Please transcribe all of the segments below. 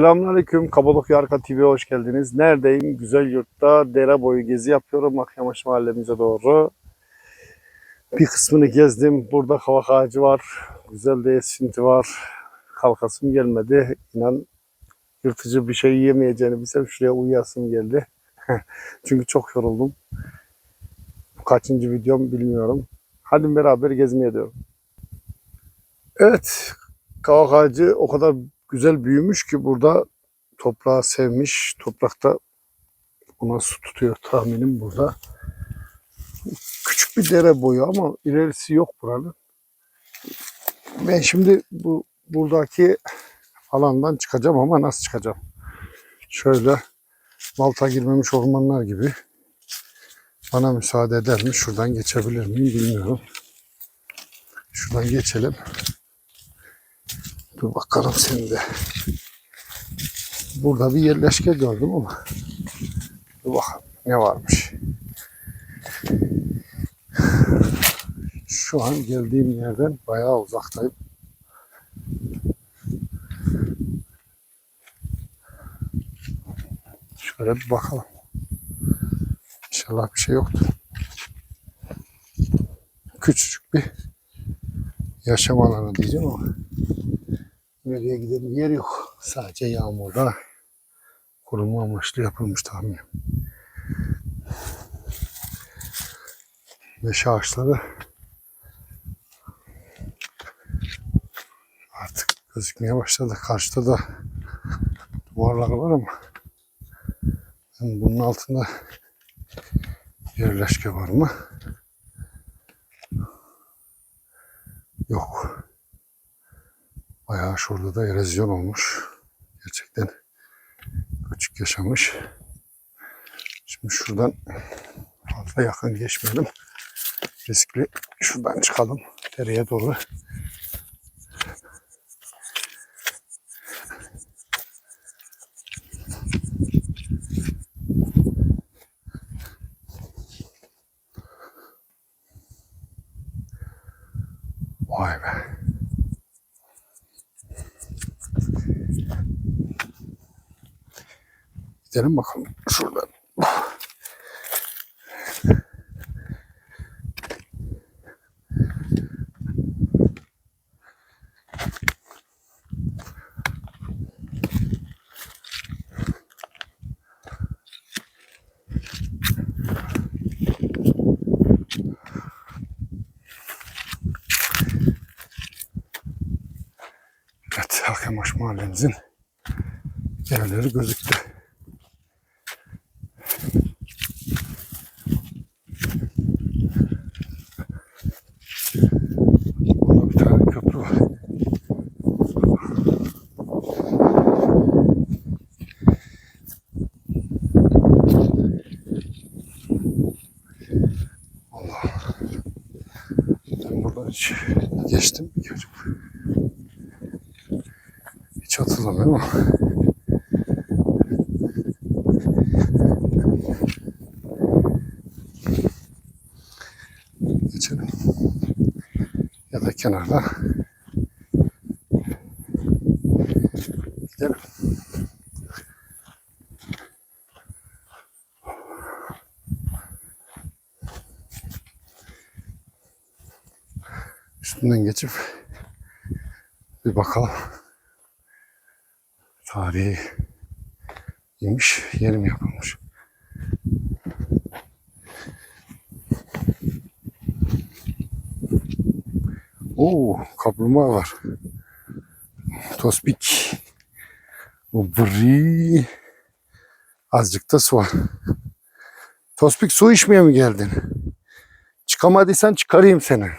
Selamünaleyküm. Kapadokya Arka TV'ye hoş geldiniz. Neredeyim? Güzel yurtta dere boyu gezi yapıyorum. Akyamaş mahallemize doğru. Bir kısmını gezdim. Burada kavak ağacı var. Güzel de esinti var. Kalkasım gelmedi. İnan yırtıcı bir şey yiyemeyeceğini bilsem şuraya uyuyasım geldi. Çünkü çok yoruldum. Bu kaçıncı videom bilmiyorum. Hadi beraber gezmeye diyorum. Evet. Kavak ağacı o kadar güzel büyümüş ki burada toprağı sevmiş. Toprakta ona su tutuyor tahminim burada. Küçük bir dere boyu ama ilerisi yok buranın. Ben şimdi bu buradaki alandan çıkacağım ama nasıl çıkacağım? Şöyle balta girmemiş ormanlar gibi bana müsaade eder mi? Şuradan geçebilir miyim bilmiyorum. Şuradan geçelim. Dur bakalım sen de. Burada bir yerleşke gördüm ama. Dur bakalım ne varmış. Şu an geldiğim yerden bayağı uzaktayım. Şöyle bir bakalım. İnşallah bir şey yoktur. Küçücük bir yaşam alanı diyeceğim ama nereye gidelim yer yok. Sadece yağmurda koruma amaçlı yapılmış tahminim. Meşe ağaçları artık gözükmeye başladı. Karşıda da duvarlar var ama yani bunun altında yerleşke var mı? Yok. Bayağı şurada da erozyon olmuş. Gerçekten küçük yaşamış. Şimdi şuradan fazla yakın geçmeyelim. Riskli. Şuradan çıkalım. Dereye doğru. Vay be. Gidelim bakalım şuradan. Evet, Halkamaş mahallemizin yerleri gözüktü. Burada bir tane köprü var. Allah. Ben buradan hiç geçtim acaba? Hiç hatırlamıyorum ama. Geçelim. Ya da kenarda. Gidelim. Üstünden geçip bir bakalım. Tarihi iyiymiş, yeni mi yapılmış? Oo, kaplumbağa var. Tospik. O bri. Azıcık da su var. Tospik su içmeye mi geldin? Çıkamadıysan çıkarayım seni.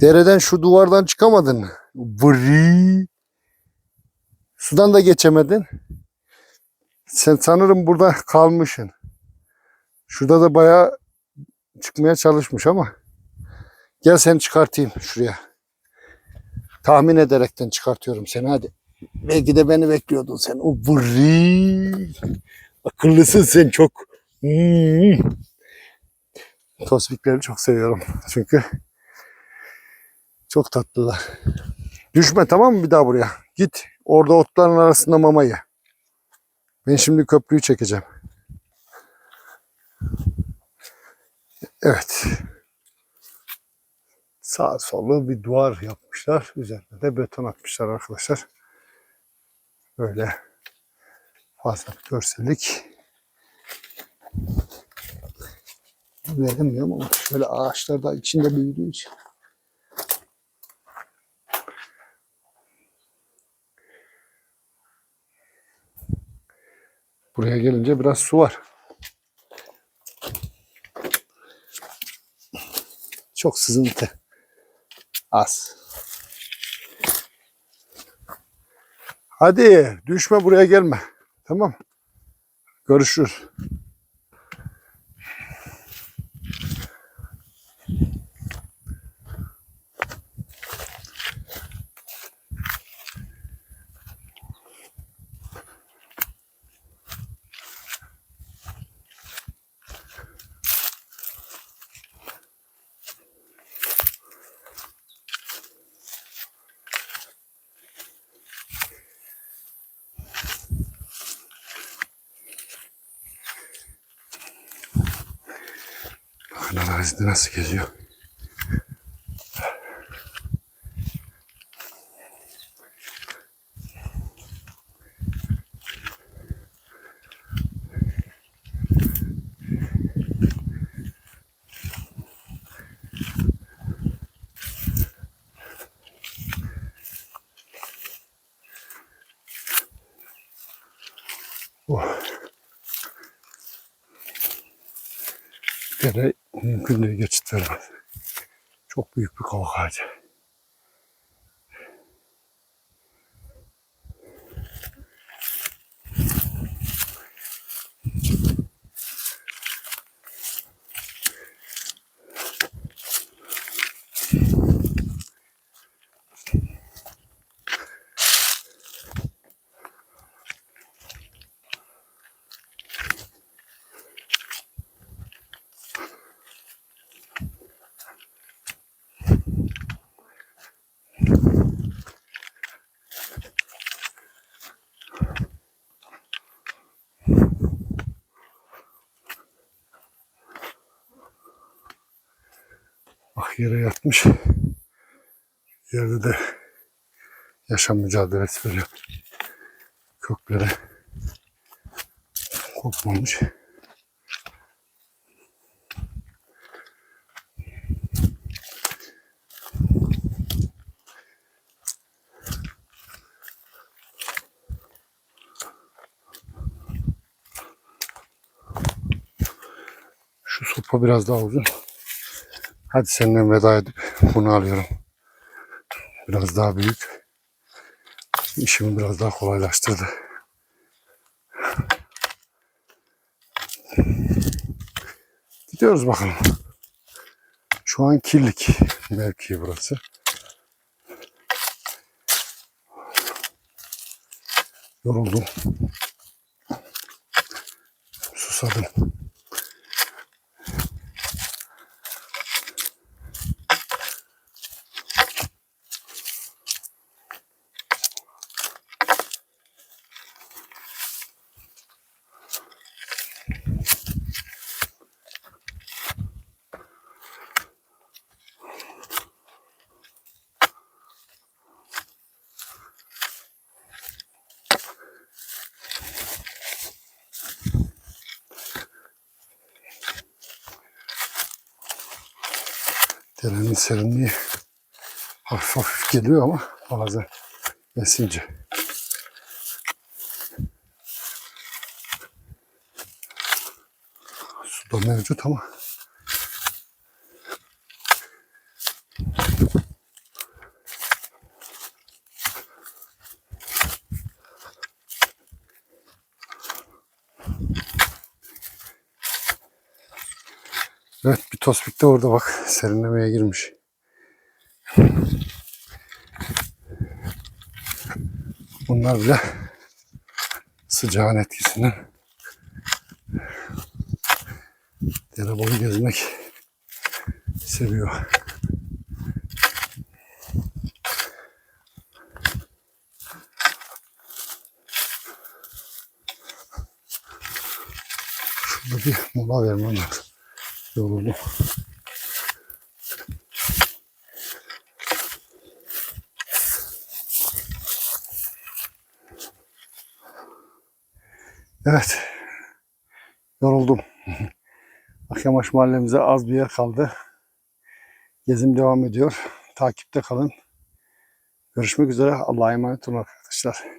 Dereden şu duvardan çıkamadın? Bri. Sudan da geçemedin. Sen sanırım burada kalmışsın. Şurada da bayağı çıkmaya çalışmış ama. Gel seni çıkartayım şuraya. Tahmin ederekten çıkartıyorum seni hadi. Belki de beni bekliyordun sen. O burri. Akıllısın sen çok. Hmm. Tosbikleri çok seviyorum. Çünkü çok tatlılar. Düşme tamam mı bir daha buraya? Git. Orada otların arasında mama ye. Ben şimdi köprüyü çekeceğim. Evet. Sağ solu bir duvar yapmışlar. Üzerine de beton atmışlar arkadaşlar. Böyle fazla bir görsellik. Veremiyorum ama şöyle ağaçlar da içinde büyüdüğü için. Buraya gelince biraz su var. Çok sızıntı. Az. Hadi düşme buraya gelme. Tamam. Görüşürüz. Arazide nasıl geziyor. Oh. Mümkün değil geçit vermez. Çok büyük bir kavak ağacı. Yere yatmış. Yerde de yaşam mücadelesi veriyor. Kökleri kopmamış. Şu sopa biraz daha uzun. Hadi senden veda edip bunu alıyorum. Biraz daha büyük. İşimi biraz daha kolaylaştırdı. Gidiyoruz bakalım. Şu an kirlik mevkii burası. Yoruldum. Susadım. Derenin serinliği hafif hafif geliyor ama bazen esince. Su da mevcut ama Evet bir tospik de orada bak serinlemeye girmiş. Bunlar bile sıcağın etkisinden dere boyu gezmek seviyor. Şurada bir mola vermem lazım. Yoruldum. Evet. Yoruldum. Akyamaş mahallemize az bir yer kaldı. Gezim devam ediyor. Takipte kalın. Görüşmek üzere. Allah'a emanet olun arkadaşlar.